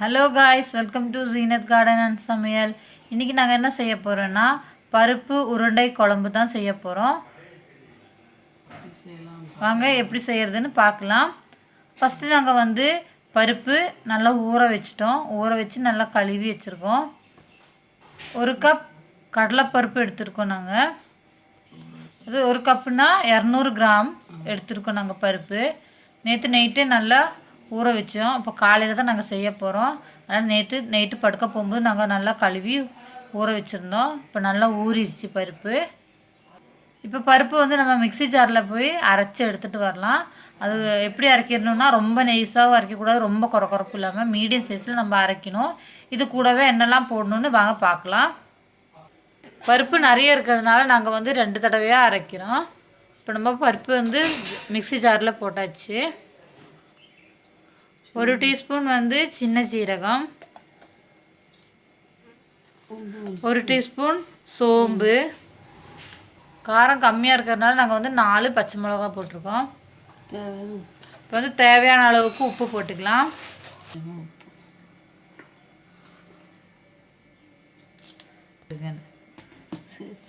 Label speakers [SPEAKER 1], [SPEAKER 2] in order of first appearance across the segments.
[SPEAKER 1] Hello guys welcome to Zeenath garden and சமையல் இன்றைக்கி நாங்கள் என்ன செய்ய போகிறோன்னா பருப்பு உருண்டை குழம்பு தான் செய்ய போகிறோம் வாங்க எப்படி செய்கிறதுன்னு பார்க்கலாம். ஃபஸ்ட்டு நாங்கள் வந்து பருப்பு நல்லா ஊற வச்சிட்டோம். ஊற வச்சு நல்லா கழுவி வச்சுருக்கோம். ஒரு கப் கடலைப்பருப்பு எடுத்திருக்கோம் நாங்கள் அது ஒரு கப்புனா இரநூறு கிராம் எடுத்திருக்கோம் நாங்கள் பருப்பு. நேற்று நைட்டு நல்லா ஊற வச்சோம். இப்போ காலையில் தான் நாங்கள் செய்ய போகிறோம் அதனால் நேற்று நைட்டு படுக்க போகும்போது நாங்கள் நல்லா கழுவி ஊற வச்சுருந்தோம். இப்போ நல்லா ஊறிடுச்சு பருப்பு. இப்போ பருப்பு வந்து நம்ம மிக்ஸி ஜாரில் போய் அரைச்சி எடுத்துகிட்டு வரலாம். அது எப்படி அரைக்கணும்னா ரொம்ப நெய்ஸாகவும் அரைக்கக்கூடாது. ரொம்ப குறை குறைப்பு இல்லாமல் மீடியம் சைஸில் நம்ம அரைக்கணும். இது கூடவே என்னெல்லாம் போடணுன்னு வாங்க பார்க்கலாம். பருப்பு நிறைய இருக்கிறதுனால நாங்கள் வந்து ரெண்டு தடவையாக அரைக்கிறோம். இப்போ நம்ம பருப்பு வந்து மிக்ஸி ஜாரில் போட்டாச்சு. ஒரு டீஸ்பூன் வந்து சின்ன சீரகம். ஒரு டீஸ்பூன் சோம்பு. காரம் கம்மியாக இருக்கிறதுனால நாங்கள் வந்து நாலு பச்சை மிளகா போட்டிருக்கோம். இப்போ வந்து தேவையான அளவுக்கு உப்பு போட்டுக்கலாம்.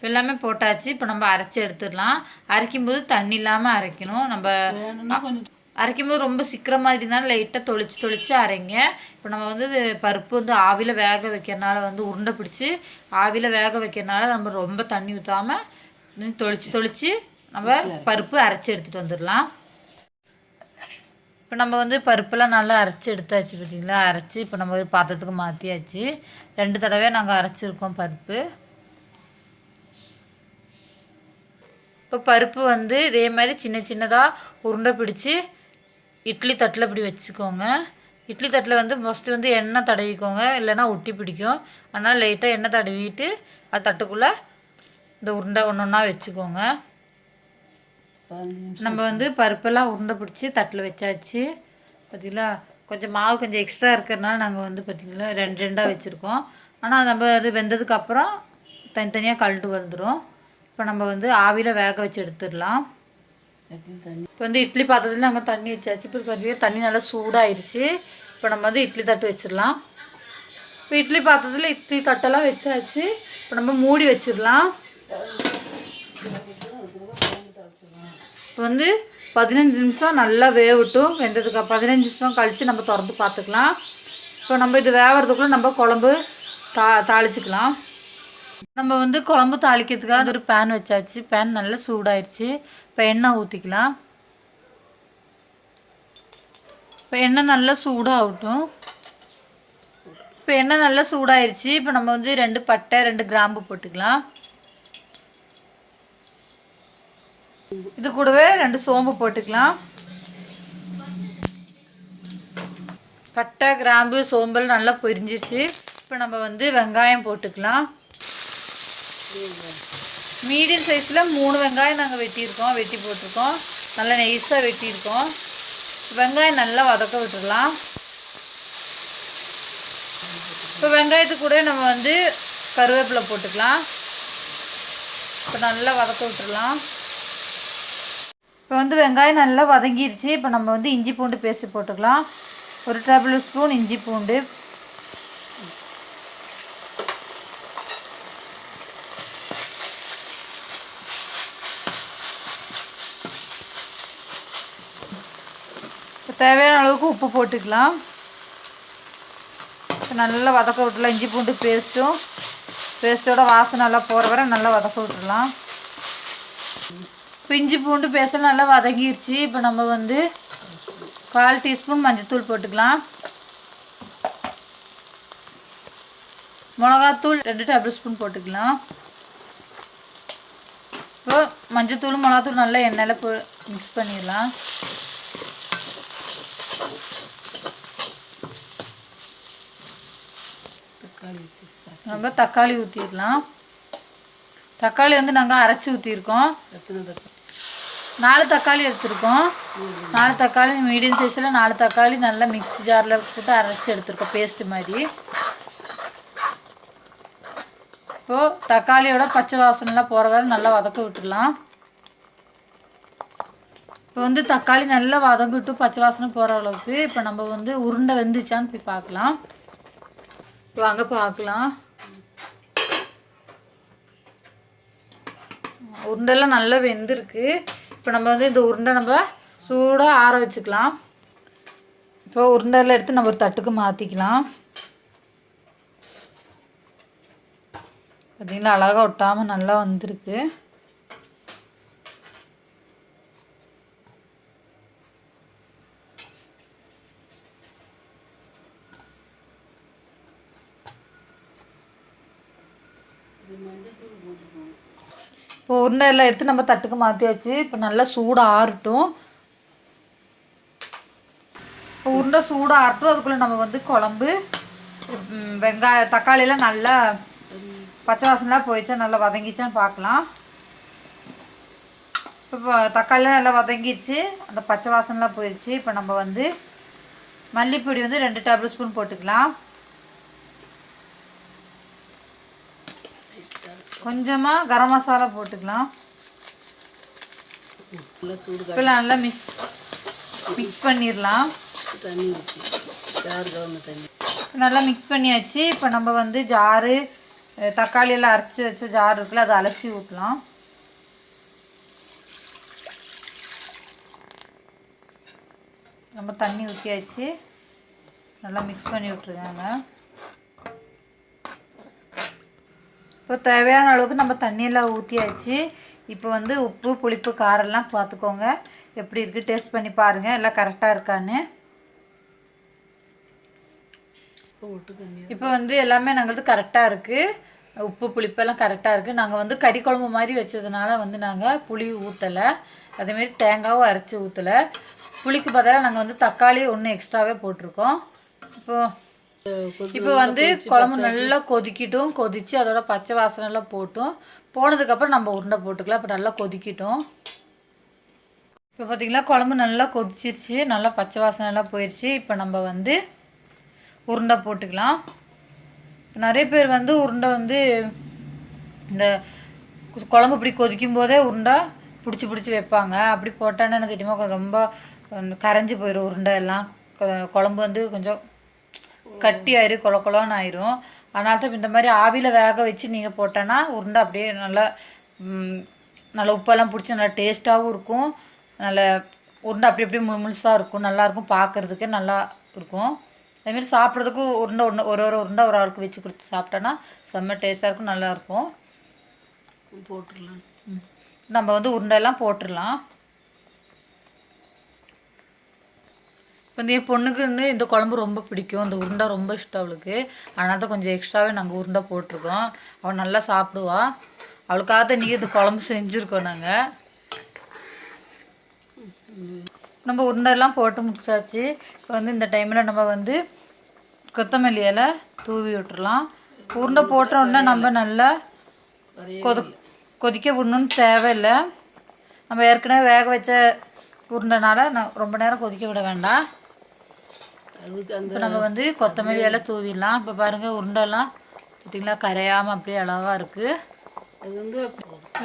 [SPEAKER 1] எல்லாமே போட்டாச்சு. இப்போ நம்ம அரைச்சி எடுத்துடலாம். அரைக்கும்போது தண்ணி இல்லாமல் அரைக்கணும். நம்ம கொஞ்சம் அரைக்கும்போது ரொம்ப சீக்கிரம் மாதிரி இருந்தாலும் லைட்டாக தொளிச்சு தொளிச்சு அரைங்க. இப்போ நம்ம வந்து பருப்பு வந்து ஆவியில் வேக வைக்கிறனால வந்து உருண்டை பிடிச்சி ஆவியில் வேக வைக்கிறனால நம்ம ரொம்ப தண்ணி ஊற்றாமல் தொளிச்சு தொளிச்சு நம்ம பருப்பு அரைச்சி எடுத்துகிட்டு வந்துடலாம். இப்போ நம்ம வந்து பருப்பெல்லாம் நல்லா அரைச்சி எடுத்தாச்சு பார்த்தீங்களா அரைச்சி இப்போ நம்ம ஒரு பாத்திரத்துக்கு மாற்றியாச்சு ரெண்டு தடவை நாங்கள் அரைச்சிருக்கோம் பருப்பு. இப்போ பருப்பு வந்து இதே மாதிரி சின்ன சின்னதாக உருண்டை பிடிச்சி இட்லி தட்டில் இப்படி வச்சுக்கோங்க. இட்லி தட்டில் வந்து ஃபஸ்ட்டு வந்து எண்ணெய் தடவிக்கோங்க. இல்லைன்னா ஒட்டி பிடிக்கும். அதனால் லைட்டாக எண்ணெய் தடவிட்டு அது தட்டுக்குள்ளே இந்த உருண்டை ஒன்று ஒன்றா வச்சுக்கோங்க. நம்ம வந்து பருப்பெல்லாம் உருண்டை பிடிச்சி தட்டில் வச்சாச்சு. பார்த்தீங்களா கொஞ்சம் மாவு கொஞ்சம் எக்ஸ்ட்ரா இருக்கிறதுனால நாங்கள் வந்து பார்த்திங்களா ரெண்டு ரெண்டாக வச்சுருக்கோம். ஆனால் நம்ம அது வெந்ததுக்கப்புறம் தனித்தனியாக கழட்டு வந்துடும் இப்போ நம்ம வந்து ஆவியில் வேக வச்சு எடுத்துடலாம். இப்போ வந்து இட்லி பாத்திரத்தில் நாங்கள் தண்ணி வச்சாச்சு. இப்போ பார்த்தீங்கன்னா தண்ணி நல்லா சூடாயிருச்சு. இப்போ நம்ம வந்து இட்லி தட்டு வச்சிடலாம். இப்போ இட்லி பாத்திரத்தில் இட்லி தட்டெல்லாம் வச்சாச்சு. இப்போ நம்ம மூடி வச்சிடலாம். இப்போ வந்து பதினஞ்சு நிமிஷம் நல்லா வேகட்டும். வெந்ததுக்கு பதினஞ்சு நிமிஷம் கழித்து நம்ம திறந்து பார்த்துக்கலாம். இப்போ நம்ம இது வேகிறதுக்குள்ளே நம்ம குழம்பு தா தாளிச்சிக்கலாம். நம்ம வந்து குழம்பு தாளிக்கிறதுக்காக ஒரு பேன் வச்சாச்சு. பேன் நல்லா சூடாயிருச்சு. இப்போ எண்ணெய் ஊற்றிக்கலாம் இப்போ எண்ணெய் நல்லா சூடாகட்டும். இப்போ எண்ணெய் நல்லா சூடாயிருச்சு. இப்போ நம்ம வந்து ரெண்டு பட்டை ரெண்டு கிராம்பு போட்டுக்கலாம். இது கூடவே ரெண்டு சோம்பு போட்டுக்கலாம். பட்டை கிராம்பு சோம்பல் நல்லா பொரிஞ்சிச்சு இப்போ நம்ம வந்து வெங்காயம் போட்டுக்கலாம். மீடியம் சைஸில் மூணு வெங்காயம் நாங்கள் வெட்டியிருக்கோம் வெட்டி போட்டிருக்கோம். நல்லா நெய்ஸாக வெட்டியிருக்கோம். வெங்காயம் நல்லா வதக்க விட்டுடலாம். இப்போ வெங்காயத்து கூட நம்ம வந்து கருவேப்பிலை போட்டுக்கலாம். இப்போ நல்லா வதக்க விட்டுடலாம். இப்போ வந்து வெங்காயம் நல்லா வதங்கிருச்சு. இப்போ நம்ம வந்து இஞ்சி பூண்டு பேஸ்ட் போட்டுக்கலாம். ஒரு டேபிள் ஸ்பூன் இஞ்சி பூண்டு. இப்போ தேவையான அளவுக்கு உப்பு போட்டுக்கலாம். இப்போ நல்லா வதக்க விட்டுலாம் இஞ்சி பூண்டு பேஸ்ட்டும் பேஸ்ட்டோட வாசனை நல்லா போகிற வரை நல்லா வதக்க விட்டுடலாம். இப்போ இஞ்சி பூண்டு பேஸ்ட் நல்லா வதங்கிருச்சு. இப்போ நம்ம வந்து கால் டீஸ்பூன் மஞ்சத்தூள் போட்டுக்கலாம். மிளகாத்தூள் ரெண்டு டேபிள் ஸ்பூன் போட்டுக்கலாம். இப்போ மஞ்சத்தூள் மிளகாத்தூள் நல்லா எண்ணெயில் போ மிக்ஸ் பண்ணிடலாம். நம்ம தக்காளி ஊற்றிடலாம் தக்காளி வந்து நாங்கள் அரைச்சி ஊற்றிருக்கோம் நாலு தக்காளி எடுத்துருக்கோம். நாலு தக்காளி மீடியம் சைஸில் நாலு தக்காளி நல்லா மிக்ஸி ஜாரில் போட்டு அரைச்சி எடுத்துருக்கோம் பேஸ்ட்டு மாதிரி. இப்போது தக்காளியோட பச்சை வாசனைலாம் போகிற வரை நல்லா வதக்க விட்டுடலாம். இப்போ வந்து தக்காளி நல்லா வதங்கிட்டு பச்சை வாசனை போகிற அளவுக்கு இப்போ நம்ம வந்து உருண்டை வெந்துச்சான்னு போய் பார்க்கலாம். வாங்க பார்க்கலாம். உருண்டெல்லாம் நல்லா வெந்திருக்கு. இப்போ நம்ம வந்து இந்த உருண்டை நம்ம சூடாக ஆற வச்சுக்கலாம். இப்போ உருண்டெல்லாம் எடுத்து நம்ம ஒரு தட்டுக்கு மாற்றிக்கலாம் பார்த்திங்கன்னா அழகாக ஒட்டாமல் நல்லா வந்திருக்கு. இப்போ உருண்டை எல்லாம் எடுத்து நம்ம தட்டுக்கு மாற்றியாச்சு இப்போ நல்லா சூடாக ஆறட்டும். இப்போ உருண்டை சூடாக ஆறட்டும். அதுக்குள்ளே நம்ம வந்து குழம்பு வெங்காயம் வெங்காய தக்காளியெல்லாம் நல்லா பச்சை வாசனைலாம் போயிடுச்சா நல்லா வதங்கிச்சான்னு பார்க்கலாம். இப்போ தக்காளிலாம் நல்லா வதங்கிடுச்சு. அந்த பச்சை வாசனைலாம் போயிடுச்சு. இப்போ நம்ம வந்து மல்லிப்பொடி வந்து ரெண்டு டேபிள் ஸ்பூன் போட்டுக்கலாம். கொஞ்சமாக கரம் மசாலா போட்டுக்கலாம்.
[SPEAKER 2] நல்லா சூடு
[SPEAKER 1] இப்போ நல்லா மிக்ஸ் மிக்ஸ் பண்ணிடலாம்
[SPEAKER 2] தண்ணி கவர்ன தண்ணி.
[SPEAKER 1] நல்லா மிக்ஸ் பண்ணியாச்சு. இப்போ நம்ம வந்து ஜாரு தக்காளி எல்லாம் அரைச்சி வச்ச ஜார் இருக்குல்ல அதை அலசி ஊற்றலாம் நம்ம தண்ணி ஊற்றியாச்சு நல்லா மிக்ஸ் பண்ணி விட்ருக்காங்க இப்போ தேவையான அளவுக்கு நம்ம தண்ணியெல்லாம் ஊற்றியாச்சு இப்போ வந்து உப்பு புளிப்பு காரெல்லாம் பார்த்துக்கோங்க எப்படி இருக்குது டேஸ்ட் பண்ணி பாருங்கள் எல்லாம் கரெக்டாக இருக்கான்னு.
[SPEAKER 2] இப்போ
[SPEAKER 1] வந்து எல்லாமே நாங்களது கரெக்டாக இருக்குது உப்பு புளிப்பெல்லாம் கரெக்டாக இருக்குது நாங்கள் வந்து கறி குழம்பு மாதிரி வச்சதுனால வந்து நாங்கள் புளி ஊற்றலை அதேமாரி தேங்காவும் அரைச்சி ஊற்றலை புளிக்கு பதிலாக நாங்கள் வந்து தக்காளி ஒன்று எக்ஸ்ட்ராவே போட்டிருக்கோம். இப்போ இப்போ வந்து குழம்பு நல்லா கொதிக்கிட்டும். கொதித்து அதோட பச்சை வாசனை எல்லாம் போட்டும். போனதுக்கப்புறம் நம்ம உருண்டை போட்டுக்கலாம். இப்போ நல்லா கொதிக்கிட்டோம். இப்போ பார்த்திங்களா குழம்பு நல்லா கொதிச்சிருச்சு. நல்லா பச்சை வாசனை எல்லாம் போயிடுச்சு இப்போ நம்ம வந்து உருண்டை போட்டுக்கலாம். நிறைய பேர் வந்து உருண்டை வந்து இந்த குழம்பு இப்படி கொதிக்கும் போதே உருண்டை பிடிச்சி பிடிச்சி வைப்பாங்க. அப்படி போட்டான்னு என்ன தெரியுமா கொஞ்சம் ரொம்ப கரைஞ்சி போயிடும் உருண்டை எல்லாம். குழம்பு வந்து கொஞ்சம் கட்டி ஆயிரும் கொல கொலன்னு ஆயிரும் அதனால தான் இந்த மாதிரி ஆவியில் வேக வச்சு நீங்கள் போட்டோன்னா உருண்டை அப்படியே நல்லா நல்லா உப்பெல்லாம் பிடிச்சி நல்லா டேஸ்ட்டாகவும் இருக்கும். நல்ல உருண்டை அப்படி அப்படியே முழு முழுசாக இருக்கும் நல்லாயிருக்கும் பார்க்குறதுக்கே நல்லா இருக்கும். அதேமாரி சாப்பிட்றதுக்கும் உருண்டை ஒன்று ஒரு ஒரு உருண்டை ஒரு ஆளுக்கு வச்சு கொடுத்து சாப்பிட்டோன்னா செம்ம டேஸ்ட்டாக இருக்கும் நல்லாயிருக்கும்
[SPEAKER 2] போட்டுடலாம்.
[SPEAKER 1] நம்ம வந்து உருண்டையெல்லாம் போட்டுடலாம். இப்போ இந்த என் பொண்ணுக்கு வந்து இந்த குழம்பு ரொம்ப பிடிக்கும். இந்த உருண்டை ரொம்ப இஷ்டம் அவளுக்கு. அதனால தான் கொஞ்சம் எக்ஸ்ட்ராவே நாங்கள் உருண்டை போட்டிருக்கோம். அவள் நல்லா சாப்பிடுவாள் அவளுக்காக தான் நீங்கள் இந்த குழம்பு செஞ்சுருக்கோம் நாங்கள் நம்ம உருண்டைலாம் போட்டு முடிச்சாச்சு. இப்போ வந்து இந்த டைமில் நம்ம வந்து கொத்தமல்லி இலை தூவி விட்டுறலாம். உருண்டை போட்டோன்னா நம்ம நல்லா கொது கொதிக்க விடணும்னு தேவையில்லை. நம்ம ஏற்கனவே வேக வச்ச உருண்டைனால நான் ரொம்ப நேரம் கொதிக்க விட வேண்டாம். இப்போ நம்ம வந்து கொத்தமல்லி எல்லாம் தூவிடலாம். இப்போ பாருங்கள் உருண்டெல்லாம் பார்த்தீங்களா கரையாமல் அப்படியே அழகாக இருக்குது
[SPEAKER 2] அது வந்து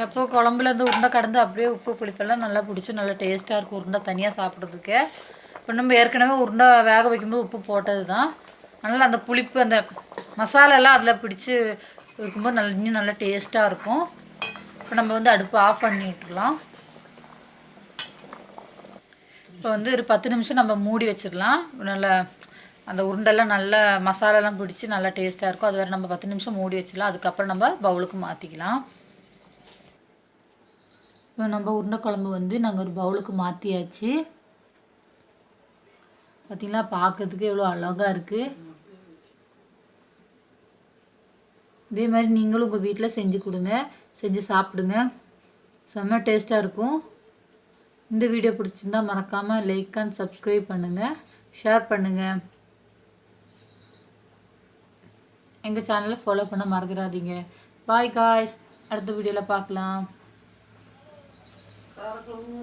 [SPEAKER 1] எப்போ குழம்புல இருந்து உருண்டை கடந்து அப்படியே உப்பு புளிப்பெல்லாம் நல்லா பிடிச்சி நல்லா டேஸ்ட்டாக இருக்கும் உருண்டை தனியாக சாப்பிட்றதுக்கு. இப்போ நம்ம ஏற்கனவே உருண்டை வேக வைக்கும்போது உப்பு போட்டது தான் அதனால் அந்த புளிப்பு அந்த மசாலா எல்லாம் அதில் பிடிச்சி இருக்கும்போது நல்லா இன்னும் நல்லா டேஸ்ட்டாக இருக்கும். இப்போ நம்ம வந்து அடுப்பு ஆஃப் பண்ணி விட்டுடலாம் இப்போ வந்து ஒரு பத்து நிமிஷம் நம்ம மூடி வச்சிடலாம். நல்லா அந்த உருண்டெல்லாம் நல்லா மசாலாலாம் பிடிச்சி நல்லா டேஸ்ட்டாக இருக்கும். அது வரை நம்ம பத்து நிமிஷம் மூடி வச்சிடலாம். அதுக்கப்புறம் நம்ம பவுலுக்கு மாற்றிக்கலாம் இப்போ நம்ம உருண்டை குழம்பு வந்து நாங்கள் ஒரு பவுலுக்கு மாற்றியாச்சு பார்த்திங்களா பார்க்கறதுக்கு எவ்வளோ அழகாக இருக்குது இதே மாதிரி நீங்களும் உங்கள் வீட்டில் செஞ்சு கொடுங்க. செஞ்சு சாப்பிடுங்க. செம்ம டேஸ்ட்டாக இருக்கும். இந்த வீடியோ பிடிச்சிருந்தா மறக்காமல் லைக் அண்ட் சப்ஸ்கிரைப் பண்ணுங்கள் ஷேர் பண்ணுங்கள் எங்கள் சேனலை ஃபாலோ பண்ண மறந்துடாதீங்க. பாய் காய்ஸ் அடுத்த வீடியோவில் பார்க்கலாம்
[SPEAKER 2] காரக்குழம்பு